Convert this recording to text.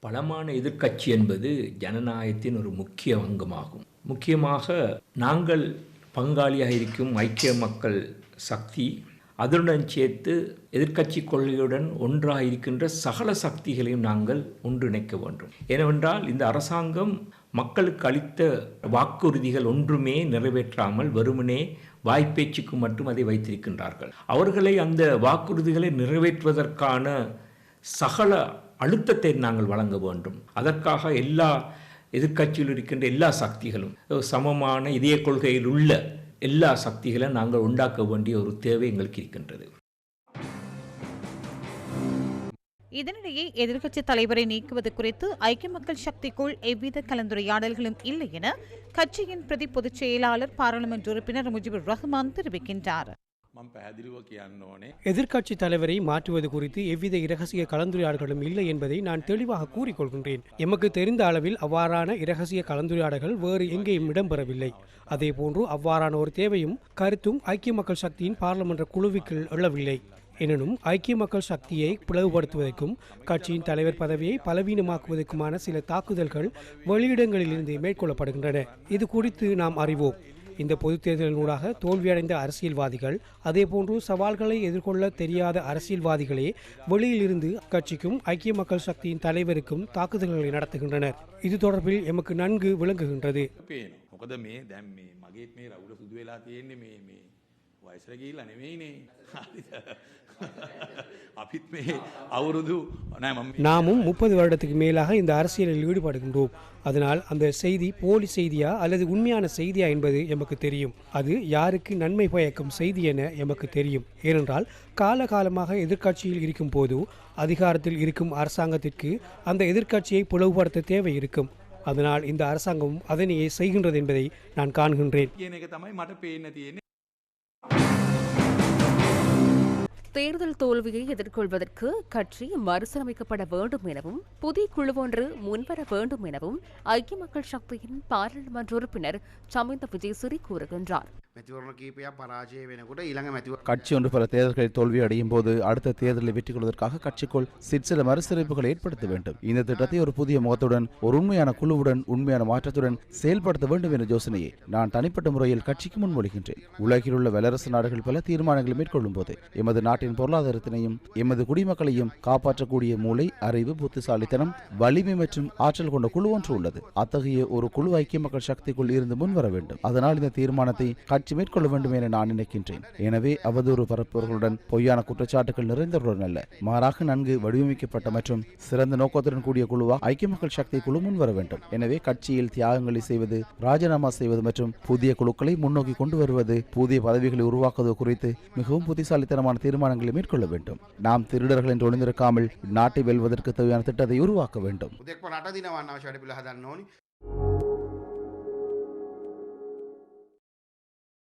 பலமான எதிர்க்கட்சி என்பது ஜனநாயகத்தின் ஒரு முக்கிய அங்கமாகும். முக்கியமாக நாங்கள் பங்காளியாக இருக்கும் ஐக்கிய மக்கள் சக்தி அதனுடன் சேர்த்து எதிர்க்கட்சி கொள்கையுடன் ஒன்றாக இருக்கின்ற சகல சக்திகளையும் நாங்கள் ஒன்றிணைக்க வேண்டும். ஏனென்றால் இந்த அரசாங்கம் மக்களுக்கு அளித்த வாக்குறுதிகள் ஒன்றுமே நிறைவேற்றாமல் வெறுமனே வாய்ப்பேச்சுக்கு மட்டும் அதை வைத்திருக்கின்றார்கள். அவர்களை அந்த வாக்குறுதிகளை நிறைவேற்றுவதற்கான சகல அழுத்தத்தை நாங்கள் வழங்க வேண்டும். அதற்காக எல்லா எதிர்க்கட்சியில் இருக்கின்ற எல்லா சக்திகளும் சமமான இதய கொள்கையில் உள்ள எல்லா சக்திகளை நாங்கள் உண்டாக்க வேண்டிய ஒரு தேவை எங்களுக்கு இருக்கின்றது. இதனிடையே எதிர்க்கட்சித் தலைவரை நீக்குவது குறித்து ஐக்கிய மக்கள் சக்திக்குள் எவ்வித கலந்துரையாடல்களும் இல்லை என கட்சியின் பிரதி பொதுச் செயலாளர் பாராளுமன்ற உறுப்பினர் முஜிபுர் ரஹ்மான் தெரிவிக்கின்றார். මම පැහැදිලිව කියන්න ඕනේ எதிர்க்கட்சி தலைவரை மாற்றுவது குறித்து எவ்வித இரகசிய கலந்துரையாடல்களும் இல்லை என்பதை நான் தெளிவாக கூறிக்கொள்கின்றேன் எமக்கு தெரிந்த அளவில் அவ்வாறான இரகசிய கலந்துரையாடல்கள் வேறு எங்கேயும் இடம்பெறவில்லை அதேபோன்று அவ்வாறான ஒரு தேவையும் கருத்தும் ஐக்கிய மக்கள் சக்தியின் பாராளுமன்ற குழுவிற்குள் எழவில்லை எனினும் ஐக்கிய மக்கள் சக்தியை பிளவுபடுத்துவதற்கும் கட்சியின் தலைவர் பதவியை பலவீனமாக்குவதற்குமான சில தாக்குதல்கள் வெளியிடங்களிலிருந்து மேற்கொள்ளப்படுகின்றன இது குறித்து நாம் அறிவோம் இந்த பொதுத் தேர்தலினூடாக தோல்வியடைந்த அரசியல்வாதிகள் அதேபோன்று சவால்களை எதிர்கொள்ள தெரியாத அரசியல்வாதிகளே வெளியிலிருந்து கட்சிக்கும் ஐக்கிய மக்கள் சக்தியின் தலைவருக்கும் தாக்குதல்களை நடத்துகின்றனர் இது தொடர்பில் எமக்கு நன்கு விளங்குகின்றது පේනවා. මොකද මේ දැම් මේ මගේත් මේ රවුල සුදු වෙලා තියෙන්නේ මේ මේ වයසර ගිහිල්ලා නෙවෙයිනේ. හරිද? අපිත් මේ අවුරුදු නෑ මම நாமும் முப்பது வருடத்துக்கு மேலாக இந்த அரசியலில் ஈடுபடுகின்றோம். அதனால் அந்த செய்தி போலி செய்தியா அல்லது உண்மையான செய்தியா என்பது எமக்கு தெரியும். அது யாருக்கு நன்மை பயக்கும் செய்தி என எமக்கு தெரியும். ஏனென்றால் காலகாலமாக எதிர்க்கட்சியில் இருக்கும் போது அதிகாரத்தில் இருக்கும் அரசாங்கத்திற்கு அந்த எதிர்க்கட்சியை பிளவுபடுத்த தேவை இருக்கும். அதனால் இந்த அரசாங்கம் அதனையே செய்கின்றது என்பதை நான் காண்கின்றேன். தேர்தல் தோல்வியை எதிர்கொள்வதற்கு கட்சி மறுசீரமைக்கப்பட வேண்டும் எனவும் புதிய குழு ஒன்று முன்வர வேண்டும் எனவும் ஐக்கிய மக்கள் சக்தியின் பாராளுமன்ற உறுப்பினர் சமிந்த விஜயசிறி கூறுகின்றார். මැතිවරණ කීපයක් පරාජය වෙනකොට ඊළඟ මැතිව கட்சி ஒன்று பல தேர்தல்களில் தோல்வி அடையும் போது அடுத்த தேர்தலை வெற்றி கொள்வதற்காக கட்சிக்குள் சிற்சில மறுசீரமைப்புகளை ஏற்படுத்த வேண்டும் இந்த திட்டத்தை ஒரு புதிய முகத்துடன் ஒரு உண்மையான குழுவுடன் உண்மையான மாற்றத்துடன் செயல்படுத்த வேண்டும் என்ற யோசனையை நான் தனிப்பட்ட முறையில் கட்சிக்கு முன்மொழிகின்றேன் உலகில் உள்ள வல்லரசு நாடுகள் பல தீர்மானங்களை மேற்கொள்ளும் போது எமது நாட்டின் பொருளாதாரத்தினையும் எமது குடிமக்களையும் காப்பாற்றக்கூடிய மூளை அறிவு புத்திசாலித்தனம் வலிமை மற்றும் ஆற்றல் கொண்ட குழு ஒன்று உள்ளது அத்தகைய ஒரு குழு ஐக்கிய மக்கள் சக்திக்குள் இருந்து முன்வர வேண்டும் அதனால் இந்த தீர்மானத்தை கட்சி மேற்கொள்ள வேண்டும் என நான் நினைக்கின்றேன். எனவே அவதூறு பரப்புவர்களுடன் பொய்யான குற்றச்சாட்டுகள் நிறைந்தவர்களுடன் அல்ல. மாறாக நன்கு வடிவமைக்கப்பட்ட மற்றும் சிறந்த நோக்கத்துடன் கூடிய குழுவாக ஐக்கிய மக்கள் சக்தி குழு முன்வர வேண்டும். எனவே கட்சியில் தியாகங்களை செய்வது ராஜினாமா செய்வது மற்றும் புதிய குழுக்களை முன்னோக்கி கொண்டு வருவது புதிய பதவிகளை உருவாக்குவது குறித்து மிகவும் புத்திசாலித்தனமான தீர்மானங்களை மேற்கொள்ள வேண்டும். நாம் திருடர்கள் என்று ஒளிந்திருக்காமல் நாட்டை வெல்வதற்கு தேவையான திட்டத்தை உருவாக்க வேண்டும்.